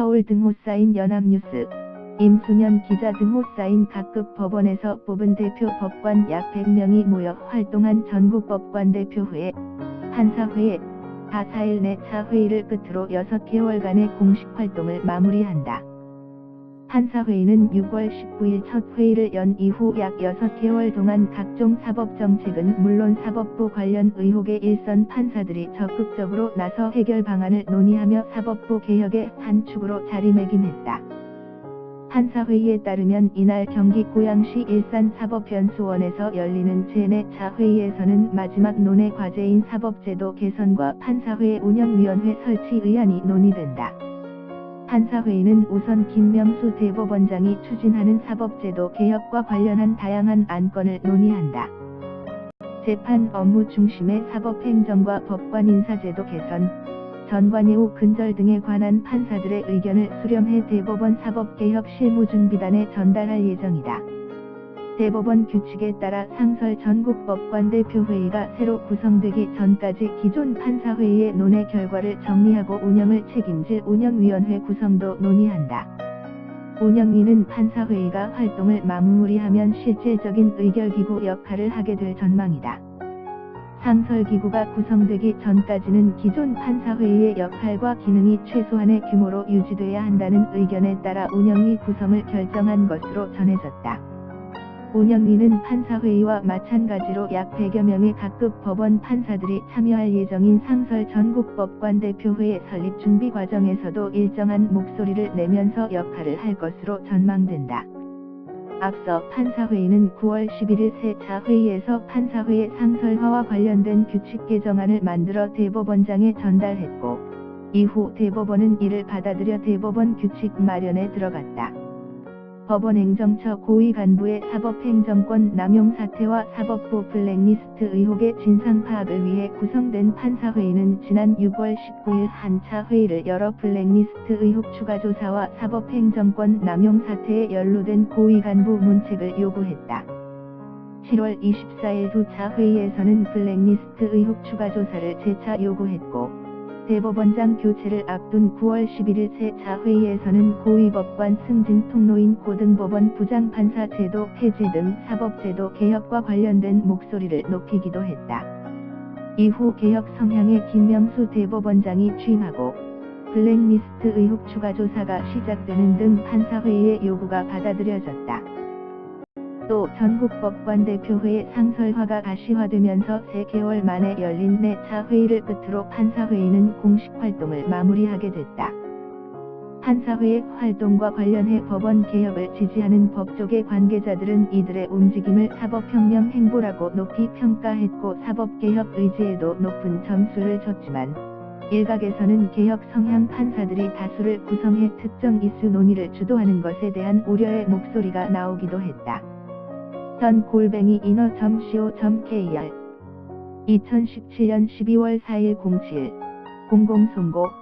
서울 등호 쌓인 연합뉴스, 임수년 기자 등호 쌓인 각급 법원에서 뽑은 대표 법관 약 100명이 모여 활동한 전국 법관 대표회의 판사회의 다 4일 내 차 회의를 끝으로 6개월간의 공식 활동을 마무리한다. 판사회의는 6월 19일 첫 회의를 연 이후 약 6개월 동안 각종 사법정책은 물론 사법부 관련 의혹의 일선 판사들이 적극적으로 나서 해결 방안을 논의하며 사법부 개혁의 한 축으로 자리매김했다. 판사회의에 따르면 이날 경기 고양시 일산사법연수원에서 열리는 제4차 회의에서는 마지막 논의 과제인 사법제도 개선과 판사회 운영위원회 설치 의안이 논의된다. 판사회의는 우선 김명수 대법원장이 추진하는 사법제도 개혁과 관련한 다양한 안건을 논의한다. 재판 업무 중심의 사법행정과 법관 인사제도 개선, 전관예우 근절 등에 관한 판사들의 의견을 수렴해 대법원 사법개혁 실무준비단에 전달할 예정이다. 대법원 규칙에 따라 상설 전국법관대표회의가 새로 구성되기 전까지 기존 판사회의의 논의 결과를 정리하고 운영을 책임질 운영위원회 구성도 논의한다. 운영위는 판사회의가 활동을 마무리하면 실질적인 의결기구 역할을 하게 될 전망이다. 상설기구가 구성되기 전까지는 기존 판사회의의 역할과 기능이 최소한의 규모로 유지돼야 한다는 의견에 따라 운영위 구성을 결정한 것으로 전해졌다. 운영위는 판사회의와 마찬가지로 약 100여 명의 각급 법원 판사들이 참여할 예정인 상설 전국법관대표회의 설립 준비 과정에서도 일정한 목소리를 내면서 역할을 할 것으로 전망된다. 앞서 판사회의는 9월 11일 새차 회의에서 판사회의 상설화와 관련된 규칙 개정안을 만들어 대법원장에 전달했고, 이후 대법원은 이를 받아들여 대법원 규칙 마련에 들어갔다. 법원행정처 고위 간부의 사법행정권 남용 사태와 사법부 블랙리스트 의혹의 진상 파악을 위해 구성된 판사회의는 지난 6월 19일 한차 회의를 열어 블랙리스트 의혹 추가 조사와 사법행정권 남용 사태에 연루된 고위 간부 문책을 요구했다. 7월 24일 두 차 회의에서는 블랙리스트 의혹 추가 조사를 재차 요구했고, 대법원장 교체를 앞둔 9월 11일 새차 회의에서는 고위법관 승진 통로인 고등법원 부장판사 제도 폐지 등 사법제도 개혁과 관련된 목소리를 높이기도 했다. 이후 개혁 성향의 김명수 대법원장이 취임하고 블랙리스트 의혹 추가 조사가 시작되는 등 판사회의의 요구가 받아들여졌다. 또 전국법관대표회의 상설화가 가시화되면서 3개월 만에 열린 4차 회의를 끝으로 판사회의는 공식 활동을 마무리하게 됐다. 판사회의 활동과 관련해 법원 개혁을 지지하는 법조계 관계자들은 이들의 움직임을 사법혁명 행보라고 높이 평가했고 사법개혁 의지에도 높은 점수를 줬지만 일각에서는 개혁 성향 판사들이 다수를 구성해 특정 이슈 논의를 주도하는 것에 대한 우려의 목소리가 나오기도 했다. 전 골뱅이 인어.co.kr 2017년 12월 4일 07 공공송고